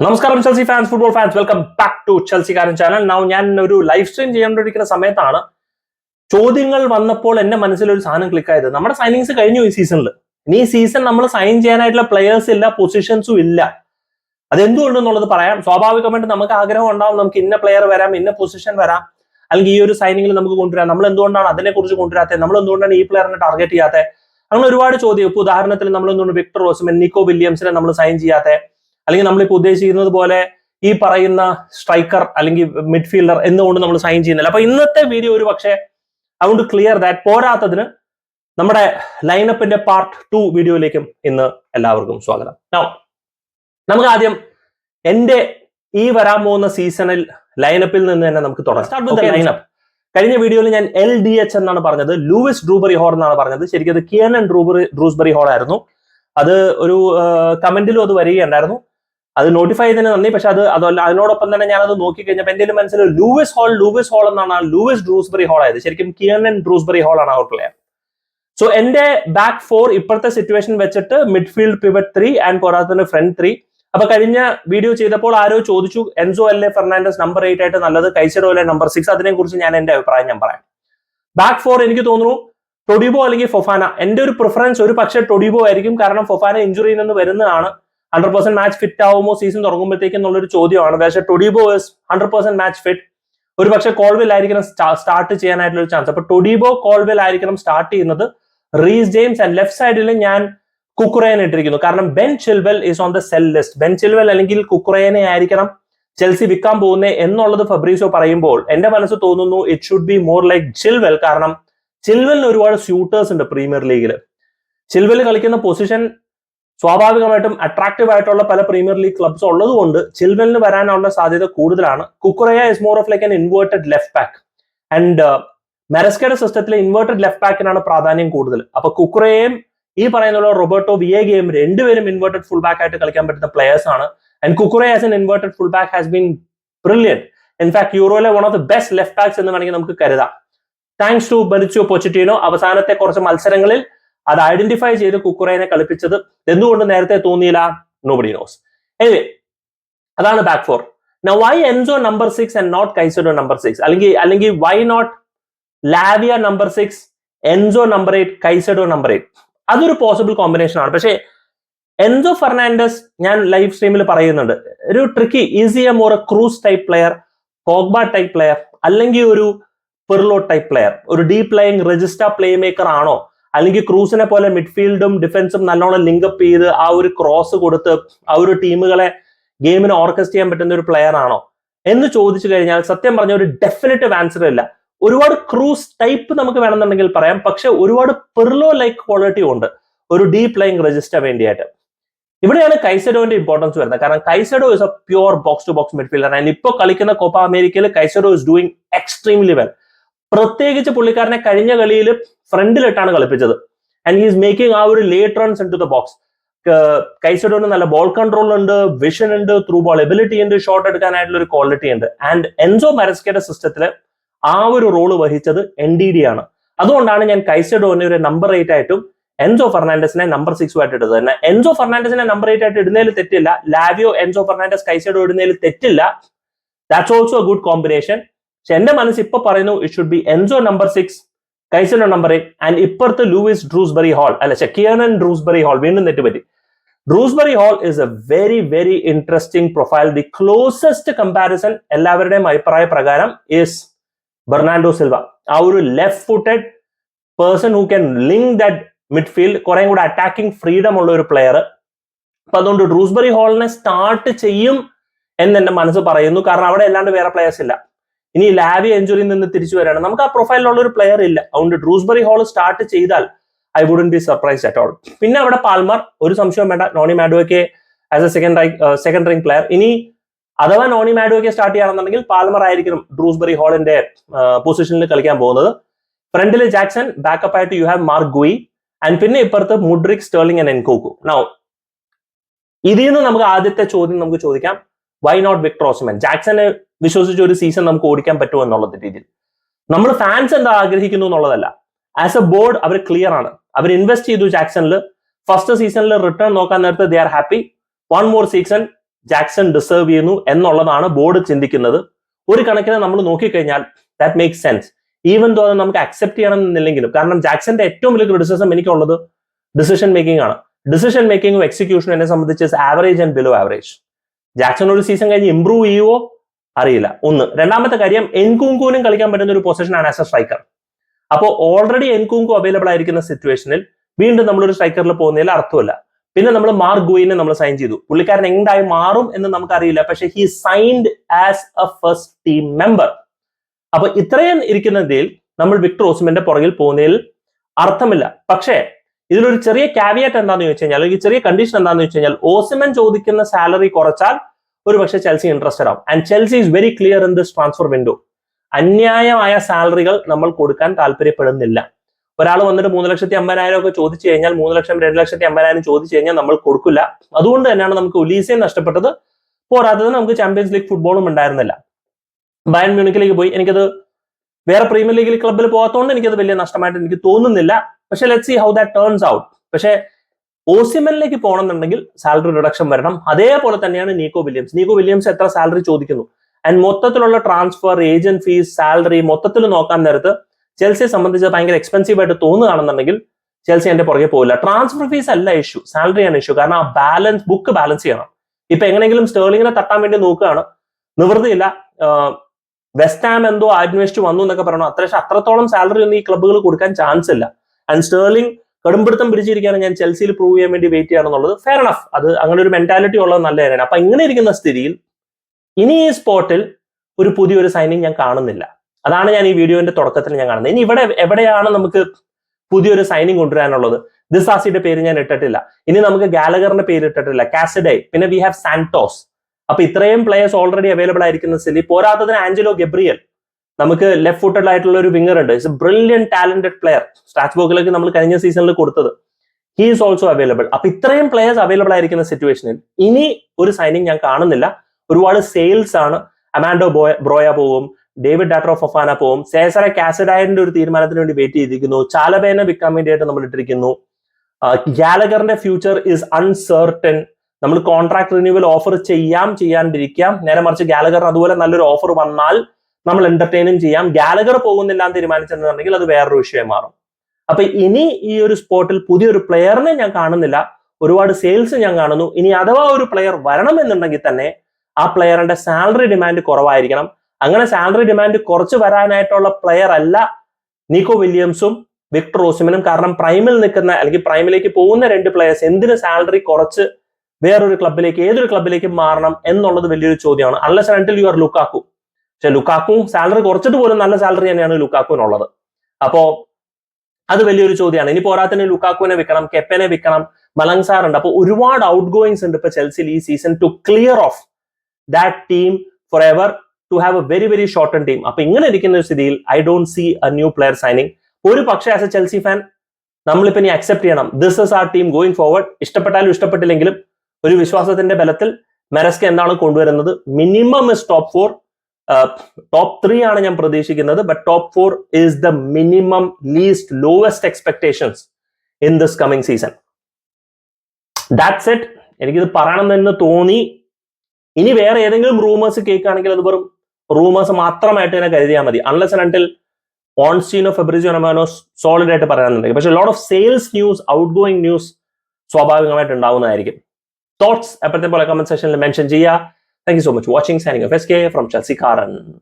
നമസ്കാരം Chelsea fans football fans welcome back to Chelsea കാരൻ channel now ഞാൻ ഒരു live stream ചെയ്യേണ്ടിരിക്കുന്ന സമയത്താണ് ചോദ്യങ്ങൾ വന്നപ്പോൾ എന്റെ മനസ്സിൽ ഒരു സാധനം ക്ലിക്ക് ആയത്. നമ്മുടെ സൈനിങ്സ് കഴിഞ്ഞു ഈ സീസണിൽ ഇനി ഈ സീസൺ നമ്മൾ സൈൻ ചെയ്യാനായിട്ടുള്ള പ്ലെയേഴ്സ് ഇല്ല പൊസിഷൻസും ഇല്ല. അതെന്തുകൊണ്ടെന്നുള്ളത് പറയാം. സ്വാഭാവികമായിട്ട് നമുക്ക് ആഗ്രഹം ഉണ്ടാവും. നമുക്ക് ഇന്ന പ്ലെയർ വരാം ഇന്ന പൊസിഷൻ വരാം. അല്ലെങ്കിൽ ഈ ഒരു സൈനിങ്ങിൽ നമുക്ക് കൊണ്ടുവരാം. നമ്മൾ എന്തുകൊണ്ടാണ് അതിനെ കുറിച്ച് കൊണ്ടുവരാത്തത്? നമ്മൾ എന്തുകൊണ്ടാണ് ഈ പ്ലെയറിനെ ടാർഗറ്റ് ചെയ്യാത്തത്? അങ്ങനെ ഒരുപാട് ചോദ്യം. ഇപ്പൊ ഉദാഹരണത്തിന് നമ്മൾ എന്തുകൊണ്ട് വിക്ടർ റോസ്മൻ നിക്കോ വില്യംസിനെ നമ്മൾ സൈൻ ചെയ്യാത്തത്? അല്ലെങ്കിൽ നമ്മളിപ്പോൾ ഉദ്ദേശിക്കുന്നത് പോലെ ഈ പറയുന്ന സ്ട്രൈക്കർ അല്ലെങ്കിൽ മിഡ്ഫീൽഡർ എന്നുകൊണ്ട് നമ്മൾ സൈൻ ചെയ്യുന്നില്ല. അപ്പൊ ഇന്നത്തെ വീഡിയോ ഒരു പക്ഷേ അതുകൊണ്ട് ക്ലിയർ ദാറ്റ് പോരാത്തതിന് നമ്മുടെ ലൈനപ്പിന്റെ പാർട്ട് ടു വീഡിയോയിലേക്കും ഇന്ന് എല്ലാവർക്കും സ്വാഗതം. നോ നമുക്ക് ആദ്യം എന്റെ ഈ വരാൻ പോകുന്ന സീസണിൽ ലൈനപ്പിൽ നിന്ന് തന്നെ നമുക്ക് തുടങ്ങാം. ലൈനപ്പ് കഴിഞ്ഞ വീഡിയോയിൽ ഞാൻ എൽ ഡി എച്ച് എന്നാണ് പറഞ്ഞത് ലൂവിസ് ഡ്രൂബറി ഹോർ എന്നാണ് പറഞ്ഞത്. ശരിക്കും അത് കിയനൻ ഡ്രൂബറി ഡ്രൂസ്ബറി ഹോൾ ആയിരുന്നു. അത് ഒരു കമന്റിലും അത് വരികയുണ്ടായിരുന്നു. അത് നോട്ടിഫൈ ചെയ്തതിന് നന്ദി. പക്ഷെ അത് അതല്ല അതിനോടൊപ്പം തന്നെ ഞാനത് നോക്കി കഴിഞ്ഞപ്പോൾ എന്റെ മനസ്സിൽ ലൂവിസ് ഹോൾ ലൂവിസ് ഹോൾ എന്നാണ് ലൂവിസ് ഡ്രൂസ്ബറി ഹോൾ ആയത്. ശരിക്കും കിയർണൻ ഡ്രൂസ്ബറി ഹോൾ ആണ് ഔട്ട് പ്ലെയർ സോ എന്റെ ബാക്ക് ഫോർ ഇപ്പോഴത്തെ സിറ്റുവേഷൻ വെച്ചിട്ട് മിഡ്ഫീൽഡ് പിവറ്റ് ത്രീ ആൻഡ് പോരാത്തതിന് ഫ്രണ്ട് ത്രീ അപ്പൊ കഴിഞ്ഞ വീഡിയോ ചെയ്തപ്പോൾ ആരോ ചോദിച്ചു എൻസോ അല്ലെ ഫെർണാൻഡസ് നമ്പർ എയ്റ്റ് ആയിട്ട് നല്ലത്? കൈസഡോ അല്ലെ നമ്പർ സിക്സ് അതിനെ കുറിച്ച് ഞാൻ എന്റെ അഭിപ്രായം ഞാൻ പറയാം. ബാക്ക് ഫോർ എനിക്ക് തോന്നുന്നു ടൊഡിബോ അല്ലെങ്കിൽ ഫൊഫാന എന്റെ ഒരു പ്രിഫറൻസ് ഒരു പക്ഷേ ടൊഡിബോ ആയിരിക്കും. കാരണം ഫൊഫാന ഇഞ്ചുറിയിൽ നിന്ന് വരുന്നതാണ്. ഹൺഡ്രഡ് പെർസെന്റ് മാച്ച് ഫിറ്റ് ആവുമോ സീസൺ തുടങ്ങുമ്പോഴത്തേക്കും എന്നുള്ളൊരു ചോദ്യമാണ്. പക്ഷേ Todibo is hundred percent match fit ഒരു പക്ഷേ കോൾവിൽ ആയിരിക്കണം സ്റ്റാർട്ട് ചെയ്യാനായിട്ടുള്ള ഒരു ചാൻസ് അപ്പൊ ടൊഡിബോ കോൾവെൽ ആയിരിക്കണം സ്റ്റാർട്ട് ചെയ്യുന്നത്. റീസ് ജെയിംസ് ആൻഡ് ലെഫ്റ്റ് സൈഡിൽ ഞാൻ കുക്കുറയനെ ഇട്ടിരിക്കുന്നു. കാരണം Ben Chilwell is on the sell list Ben Chilwell അല്ലെങ്കിൽ കുക്കുറയനെ ആയിരിക്കണം ചെൽസി വിൽക്കാൻ പോകുന്നത് എന്നുള്ളത് ഫബ്രീസോ പറയുമ്പോൾ എന്റെ മനസ്സ് തോന്നുന്നു it should be more like Chilwell കാരണം ചിൽവെലിന് ഒരുപാട് സ്യൂട്ടേഴ്സ് ഉണ്ട് പ്രീമിയർ ലീഗിൽ ചിൽവെൽ കളിക്കുന്ന പൊസിഷൻ സ്വാഭാവികമായിട്ടും അട്രാക്റ്റീവ് ആയിട്ടുള്ള പല പ്രീമിയർ ലീഗ് ക്ലബ്സ് ഉള്ളതുകൊണ്ട് ചിൽവെലിന് വരാനുള്ള സാധ്യത കൂടുതലാണ്. Cucurella is more of like an inverted left back and മെറസ്കയുടെ സിസ്റ്റത്തിലെ ഇൻവേർട്ടഡ് ലെഫ്റ്റ് ബാക്കിനാണ് പ്രാധാന്യം കൂടുതൽ. അപ്പൊ കുക്കുറയെയും ഈ പറയുന്ന റോബർട്ടോ വിയേഗയും രണ്ടുപേരും ഇൻവേർട്ടഡ് ഫുൾ ബാക്ക് ആയിട്ട് കളിക്കാൻ പറ്റുന്ന പ്ലേയേഴ്സ് ആണ്. And Cucurella as an inverted full back has been brilliant in fact യൂറോയിലെ one of the best left backs എന്ന് വേണമെങ്കിൽ നമുക്ക് കരുതാം. താങ്ക്സ് ടു ബെറിച്ചോ പൊച്ചിറ്റീനോ അവസാനത്തെ കുറച്ച് മത്സരങ്ങളിൽ അത് ഐഡന്റിഫൈ ചെയ്ത് കുക്കുറേനെ കളിപ്പിച്ചത് എന്തുകൊണ്ട് നേരത്തെ തോന്നിയില്ല? നോബഡി നോസ് എനിവേ അതാണ് back four why Enzo number six and not Caicedo number six അല്ലെങ്കിൽ അല്ലെങ്കിൽ why not Lavia number six Enzo number eight Caicedo number eight അതൊരു പോസിബിൾ കോമ്പിനേഷൻ ആണ്. പക്ഷേ എൻസോ ഫെർണാൻഡസ് ഞാൻ ലൈവ് സ്ട്രീമിൽ പറയുന്നുണ്ട്. ഒരു tricky is he a more Kroos type player Pogba type player അല്ലെങ്കിൽ ഒരു പെർലോ ടൈപ്പ് പ്ലെയർ ഒരു deep playing register playmaker ആണോ? അല്ലെങ്കിൽ ക്രൂസിനെ പോലെ മിഡ്ഫീൽഡും ഡിഫൻസും നല്ലോണം ലിങ്കപ്പ് ചെയ്ത് ആ ഒരു ക്രോസ് കൊടുത്ത് ആ ഒരു ടീമുകളെ ഗെയിമിനെ ഓർക്കസ്റ്റ് ചെയ്യാൻ പറ്റുന്ന ഒരു പ്ലെയർ ആണോ? എന്ന് ചോദിച്ചു കഴിഞ്ഞാൽ സത്യം പറഞ്ഞ ഒരു ഡെഫിനറ്റീവ് ആൻസർ ഇല്ല. ഒരുപാട് ക്രൂസ് ടൈപ്പ് നമുക്ക് വേണമെന്നുണ്ടെങ്കിൽ പറയാം. പക്ഷെ ഒരുപാട് പെർലോ ലൈക്ക് ക്വാളിറ്റി ഉണ്ട്. ഒരു ഡീപ് ലൈങ് രജിസ്റ്റർ വേണ്ടിയായിട്ട്. ഇവിടെയാണ് കൈസഡോന്റെ ഇമ്പോർട്ടൻസ് വരുന്നത്. കാരണം Caicedo is a pure box to box midfielder and ഇപ്പോൾ കളിക്കുന്ന കോപ്പ അമേരിക്കയിൽ Caicedo is doing extremely well പ്രത്യേകിച്ച് പുള്ളിക്കാരനെ കഴിഞ്ഞ കളിയിൽ ഫ്രണ്ടിലിട്ടാണ് കളിപ്പിച്ചത്. ആൻഡ് ഹീസ് മേക്കിംഗ് ആ ഒരു late runs into the box കൈസഡോന് നല്ല ബോൾ കൺട്രോൾ ഉണ്ട് വിഷൻ ഉണ്ട് ത്രൂ ബോൾ എബിലിറ്റി ഉണ്ട് ഷോട്ട് എടുക്കാനായിട്ടുള്ള ഒരു ക്വാളിറ്റി ഉണ്ട്. ആൻഡ് എൻസോ മരസ്കയുടെ സിസ്റ്റത്തിൽ ആ ഒരു റോൾ വഹിച്ചത് എൻ ഡി ഡി ആണ്. അതുകൊണ്ടാണ് ഞാൻ കൈസഡോനെ ഒരു നമ്പർ എയ്റ്റ് ആയിട്ടും എൻസോ ഫെർണാൻഡസിനെ നമ്പർ സിക്സ് ആയിട്ട് ഇട്ടത്. തന്നെ എൻസോ ഫെർണാൻഡസിനെ നമ്പർ എയ്റ്റ് ആയിട്ട് ഇടുന്നതിൽ തെറ്റില്ല. ലാവിയോ എൻസോ ഫെർണാൻഡസ് കൈസെഡോ ഇടുന്നതിൽ തെറ്റില്ല. That's also a good combination പക്ഷെ എന്റെ മനസ്സ് ഇപ്പൊ പറയുന്നു it should be Enzo number six Caicedo number eight and ഇപ്പുറത്ത് ലൂയിസ് ഡ്രൂസ്ബറി ഹാൾ അല്ല കിയനൻ ഡ്രൂസ്ബറി ഹാൾ വീണ്ടും തെറ്റുപറ്റി. Dewsbury Hall is a very very interesting profile the closest comparison എല്ലാവരുടെയും അഭിപ്രായ പ്രകാരം ഇസ് ബെർണാൻഡോ സിൽവ ആ ഒരു left footed person who can link that midfield കുറെ കൂടെ അറ്റാക്കിംഗ് ഫ്രീഡം ഉള്ള ഒരു പ്ലെയർ അപ്പൊ അതുകൊണ്ട് ഡ്രൂസ്ബറി ഹാളിനെ സ്റ്റാർട്ട് ചെയ്യും എന്ന് എന്റെ മനസ്സ് പറയുന്നു. കാരണം അവിടെ അല്ലാണ്ട് വേറെ പ്ലെയേഴ്സ് ഇല്ല. ഇനി ലാവി എഞ്ചുറിയിൽ നിന്ന് തിരിച്ചു വരാണ് നമുക്ക് ആ പ്രൊഫൈലിലുള്ള ഒരു പ്ലെയർ ഇല്ല. അതുകൊണ്ട് ഡ്രൂസ്ബറി ഹോൾ സ്റ്റാർട്ട് ചെയ്താൽ I wouldn't be surprised at all പിന്നെ അവിടെ പാൽമർ ഒരു സംശയം വേണ്ട. Noni Madueke as a second second ring player ഇനി അഥവാ നോണി മാഡോയ്ക്ക് സ്റ്റാർട്ട് ചെയ്യാണെന്നുണ്ടെങ്കിൽ പാൽമർ ആയിരിക്കും ഡ്രൂസ്ബറി ഹോളിന്റെ പൊസിഷനിൽ കളിക്കാൻ പോകുന്നത്. ഫ്രണ്ടിൽ ജാക്സൺ ബാക്കപ്പ് ആയിട്ട് you have Marc Guiu and പിന്നെ ഇപ്പുറത്ത് Mudryk Sterling and Nkunku now ഇതിൽ നിന്ന് നമുക്ക് ആദ്യത്തെ ചോദ്യം നമുക്ക് ചോദിക്കാം. വൈ നോട്ട് വിക്ടർ ഓസ്മൻ ജാക്സനെ വിശ്വസിച്ച് ഒരു സീസൺ നമുക്ക് ഓടിക്കാൻ പറ്റുമോ എന്നുള്ള രീതിയിൽ. നമ്മൾ ഫാൻസ് എന്താ ആഗ്രഹിക്കുന്നു എന്നുള്ളതല്ല. ആസ് എ ബോർഡ് അവർ ക്ലിയർ ആണ്. അവർ ഇൻവെസ്റ്റ് ചെയ്തു ജാക്സണിൽ. ഫസ്റ്റ് സീസണിൽ റിട്ടേൺ നോക്കാൻ നേരത്ത് they are happy one more season Jackson deserve ചെയ്യുന്നു എന്നുള്ളതാണ് ബോർഡ് ചിന്തിക്കുന്നത്. ഒരു കണക്കിന് നമ്മൾ നോക്കിക്കഴിഞ്ഞാൽ ദാറ്റ് മേക്സ് സെൻസ് ഈവൻ തോ അത് നമുക്ക് അക്സെപ്റ്റ് ചെയ്യണം എന്നില്ലെങ്കിലും കാരണം ജാക്സന്റെ ഏറ്റവും വലിയ ക്രിറ്റിസിസം എനിക്കുള്ളത് ഡിസിഷൻ മേക്കിംഗ് ആണ്. ഡിസിഷൻ മേക്കിംഗും എക്സിക്യൂഷനും എന്നെ സംബന്ധിച്ച് average and below average Jackson ഒരു സീസൺ കഴിഞ്ഞ് ഇംപ്രൂവ് ചെയ്യുവോ? അറിയില്ല. ഒന്ന്. രണ്ടാമത്തെ കാര്യം എൻകുങ്കുവിനും കളിക്കാൻ പറ്റുന്ന ഒരു പൊസിഷനാണ് ആസ് എ സ്ട്രൈക്കർ അപ്പോൾ ഓൾറെഡി എൻകുങ്കു അവൈലബിൾ ആയിരിക്കുന്ന സിറ്റുവേഷനിൽ വീണ്ടും നമ്മളൊരു സ്ട്രൈക്കറിൽ പോകുന്നതിൽ അർത്ഥമില്ല. പിന്നെ നമ്മൾ മാർക്ക് ഗുയിനെ നമ്മൾ സൈൻ ചെയ്തു. പുള്ളിക്കാരൻ എന്തായി മാറും എന്ന് നമുക്കറിയില്ല. പക്ഷെ he signed as a first team member അപ്പൊ ഇത്രയും ഇരിക്കുന്നതിൽ നമ്മൾ വിക്ടർ ഓസ്മന്റെ പുറകിൽ പോകുന്നതിൽ അർത്ഥമില്ല. പക്ഷേ ഇതിലൊരു ചെറിയ കാവിയറ്റ് എന്താണെന്ന് ചോദിച്ചു കഴിഞ്ഞാൽ അല്ലെങ്കിൽ ചെറിയ കണ്ടീഷൻ എന്താണെന്ന് വെച്ച് കഴിഞ്ഞാൽ ഓസിമൻ ചോദിക്കുന്ന സാലറി കുറച്ചാൽ ഒരു പക്ഷേ ചെൽസി ഇൻട്രസ്റ്റഡ് ആവും. And Chelsea is very clear in this transfer window അന്യായമായ സാലറികൾ നമ്മൾ കൊടുക്കാൻ താല്പര്യപ്പെടുന്നില്ല. ഒരാൾ വന്നിട്ട് മൂന്ന് ലക്ഷത്തി അമ്പതിനായിരം ഒക്കെ ചോദിച്ചു കഴിഞ്ഞാൽ മൂന്ന് ലക്ഷം രണ്ട് ലക്ഷത്തി അമ്പതിനായിരം ചോദിച്ചു കഴിഞ്ഞാൽ നമ്മൾ കൊടുക്കില്ല. അതുകൊണ്ട് തന്നെയാണ് നമുക്ക് ഒലീസയും നഷ്ടപ്പെട്ടത്. പോരാത്തത് നമുക്ക് ചാമ്പ്യൻസ് ലീഗ് ഫുട്ബോളും ഉണ്ടായിരുന്നില്ല. ബയൻ മ്യൂണിക്കിലേക്ക് പോയി. എനിക്കത് വേറെ പ്രീമിയർ ലീഗിൽ ക്ലബ്ബിൽ പോകാത്തതുകൊണ്ട് എനിക്കത് വലിയ നഷ്ടമായിട്ട് എനിക്ക് തോന്നുന്നില്ല. പക്ഷെ let see how that turns out പക്ഷേ ഓസിമനിലേക്ക് പോകണമെന്നുണ്ടെങ്കിൽ സാലറി റിഡക്ഷൻ വരണം. അതേപോലെ തന്നെയാണ് നീക്കോ വില്യംസ് നീക്കോ വില്യംസ് എത്ര സാലറി ചോദിക്കുന്നു? ആൻഡ് മൊത്തത്തിലുള്ള ട്രാൻസ്ഫർ ഏജന്റ് ഫീസ് സാലറി മൊത്തത്തിൽ നോക്കാൻ നേരത്ത് ചെൽസിയെ സംബന്ധിച്ച് ഭയങ്കര എക്സ്പെൻസീവ് ആയിട്ട് തോന്നുകയാണെന്നുണ്ടെങ്കിൽ ചെൽസി എന്റെ പുറകെ പോകില്ല ട്രാൻസ്ഫർ ഫീസ് അല്ല ഇഷ്യൂ സാലറിയാണ് ഇഷ്യൂ കാരണം ആ ബാലൻസ് ബുക്ക് ബാലൻസ് ചെയ്യണം. ഇപ്പൊ എങ്ങനെയെങ്കിലും സ്റ്റേർലിങ്ങിനെ തട്ടാൻ വേണ്ടി നോക്കുകയാണ്. നിവൃത്തിയില്ല. വെസ്റ്റ് ഹാം എന്തോ അന്വേഷിച്ച് വന്നു എന്നൊക്കെ പറയണം അത്ര അത്രത്തോളം സാലറി ഒന്നും ഈ ക്ലബ്ബുകൾ കൊടുക്കാൻ ചാൻസ് ഇല്ല. ആൻഡ് സ്റ്റേർലിംഗ് കടുംപിടുത്തം പിടിച്ചിരിക്കാനും ഞാൻ ചെൽസിയിൽ പ്രൂവ് ചെയ്യാൻ വേണ്ടി വെയിറ്റ് ചെയ്യാണെന്നുള്ളത് ഫെയർ എണഫ് അത് അങ്ങനെ ഒരു മെന്റാലിറ്റി ഉള്ളത് നല്ല കാര്യമാണ്. അപ്പൊ ഇങ്ങനെ ഇരിക്കുന്ന സ്ഥിതിയിൽ ഇനി ഈ സ്പോട്ടിൽ ഒരു പുതിയൊരു സൈനിങ് ഞാൻ കാണുന്നില്ല. അതാണ് ഞാൻ ഈ വീഡിയോന്റെ തുടക്കത്തിൽ ഞാൻ കാണുന്നത്. ഇനി ഇവിടെ എവിടെയാണ് നമുക്ക് പുതിയൊരു സൈനിങ് കൊണ്ടുവരാനുള്ളത്? ദിസാസിയുടെ പേര് ഞാൻ ഇട്ടിട്ടില്ല. ഇനി നമുക്ക് ഗാലഗറിന്റെ പേര് ഇട്ടിട്ടില്ല. കാസഡൈ പിന്നെ വി ഹാവ് സാന്റോസ് അപ്പൊ ഇത്രയും പ്ലേയേഴ്സ് ഓൾറെഡി അവൈലബിൾ ആയിരിക്കുന്ന സ്ഥിതി. പോരാത്തതിന് ആഞ്ചലോ ഗബ്രിയൽ നമുക്ക് ലെഫ്റ്റ് ഫുട്ടഡ് ആയിട്ടുള്ള ഒരു വിങ്ങർ ഉണ്ട്. ഇറ്റ്സ് ബ്രില്യൻ ടാലന്റഡ് പ്ലെയർ സ്ട്രാറ്റ്ബോർഗിലേക്ക് നമ്മൾ കഴിഞ്ഞ സീസണിൽ കൊടുത്തത്. ഹി ഈസ് ഓൾസോ അവൈലബിൾ അപ്പൊ ഇത്രയും പ്ലേയേഴ്സ് അവൈലബിൾ ആയിരിക്കുന്ന സിറ്റുവേഷനിൽ ഇനി ഒരു സൈനിങ് ഞാൻ കാണുന്നില്ല. ഒരുപാട് സെയിൽസ് ആണ്. അമാൻഡോ ബോയ ബ്രോയ പോവും. ഡേവിഡ് ഡാട്രോ ഫൊഫാന പോവും. സേസറ കാസഡായറിന്റെ ഒരു തീരുമാനത്തിന് വേണ്ടി വെയിറ്റ് ചെയ്തിരിക്കുന്നു. ചാലബേനെ വിൽക്കാൻ വേണ്ടിയിട്ട് നമ്മൾ ഇട്ടിരിക്കുന്നു. ഗാലഗറിന്റെ ഫ്യൂച്ചർ ഇസ് അൺസർട്ടൻ നമ്മൾ കോൺട്രാക്ട് റിന്യൂവൽ ഓഫർ ചെയ്യാം ചെയ്യാണ്ടിരിക്കാം. നേരെ മറിച്ച് ഗാലഗറിന് അതുപോലെ നല്ലൊരു ഓഫർ വന്നാൽ നമ്മൾ എന്റർടൈനും ചെയ്യാം. ഗാലഗർ പോകുന്നില്ല എന്ന് തീരുമാനിച്ചെന്നുണ്ടെങ്കിൽ അത് വേറൊരു വിഷയം മാറും. അപ്പൊ ഇനി ഈ ഒരു സ്പോട്ടിൽ പുതിയൊരു പ്ലെയറിനെ ഞാൻ കാണുന്നില്ല. ഒരുപാട് സെയിൽസ് ഞാൻ കാണുന്നു. ഇനി അഥവാ ഒരു പ്ലെയർ വരണം എന്നുണ്ടെങ്കിൽ തന്നെ ആ പ്ലെയറിന്റെ സാലറി ഡിമാൻഡ് കുറവായിരിക്കണം. അങ്ങനെ സാലറി ഡിമാൻഡ് കുറച്ച് വരാനായിട്ടുള്ള പ്ലെയർ അല്ല നിക്കോ വില്യംസും വിക്ടർ ഓസിമനും. കാരണം പ്രൈമിൽ നിൽക്കുന്ന അല്ലെങ്കിൽ പ്രൈമിലേക്ക് പോകുന്ന രണ്ട് പ്ലെയേഴ്സ് എന്തിന് സാലറി കുറച്ച് വേറൊരു ക്ലബിലേക്ക് ഏതൊരു ക്ലബിലേക്ക് മാറണം എന്നുള്ളത് വലിയൊരു ചോദ്യമാണ്. അല്ല സെന്റിൽ യു ആർ ലുക്കാക്കു പക്ഷെ ലുക്കാക്കും സാലറി കുറച്ചിട്ട് പോലും നല്ല സാലറി തന്നെയാണ് ലുക്കാക്കുവിനുള്ളത്. അപ്പോ അത് വലിയൊരു ചോദ്യമാണ്. ഇനി പോരാത്തിന് ലുക്കാക്കുവിനെ വിൽക്കണം കെപ്പനെ വിൽക്കണം മലങ്സാർ ഉണ്ട്. അപ്പൊ ഒരുപാട് ഔട്ട് ഗോയിങ്സ് ഉണ്ട് ഇപ്പൊ ചെൽസിൽ ഈ season to clear off that team forever to have a very very short team അപ്പൊ ഇങ്ങനെ ഇരിക്കുന്ന ഒരു സ്ഥിതിയിൽ I don't see a new player signing ഒരു പക്ഷേ ആസ് എ ചെൽസി ഫാൻ നമ്മളിപ്പോ ഇനി അക്സെപ്റ്റ് ചെയ്യണം. This is our team going forward ഇഷ്ടപ്പെട്ടാലും ഇഷ്ടപ്പെട്ടില്ലെങ്കിലും ഒരു വിശ്വാസത്തിന്റെ ബലത്തിൽ മെറസ്ക എന്താണ് കൊണ്ടുവരുന്നത്? Minimum is top four top three ആണ് ഞാൻ പ്രതീക്ഷിക്കുന്നത് but top four is the minimum least lowest expectations in this coming season that's it എനിക്കിത് പറയണം എന്ന് തോന്നി. ഇനി വേറെ ഏതെങ്കിലും റൂമേഴ്സ് കേൾക്കുകയാണെങ്കിൽ അത് വെറും റൂമേഴ്സ് മാത്രമായിട്ട് തന്നെ കരുതിയാൽ മതി. അൺലെസ് അണ്ടിൽ ഓൺസ്റ്റീനോ ഫെബ്രിസിയോ നമാനോ സോളിഡ് ആയിട്ട് പറയാനുണ്ടെങ്കിൽ. പക്ഷേ lot of sales news outgoing news സ്വാഭാവികമായിട്ട് ഉണ്ടാവുന്നതായിരിക്കും. തോട്ട്സ് എപ്പോഴത്തെ പോലെ കമന്റ് സെക്ഷനിൽ മെൻഷൻ ചെയ്യുക. Thank you so much for watching. Signing off SK from Chelsea Karan.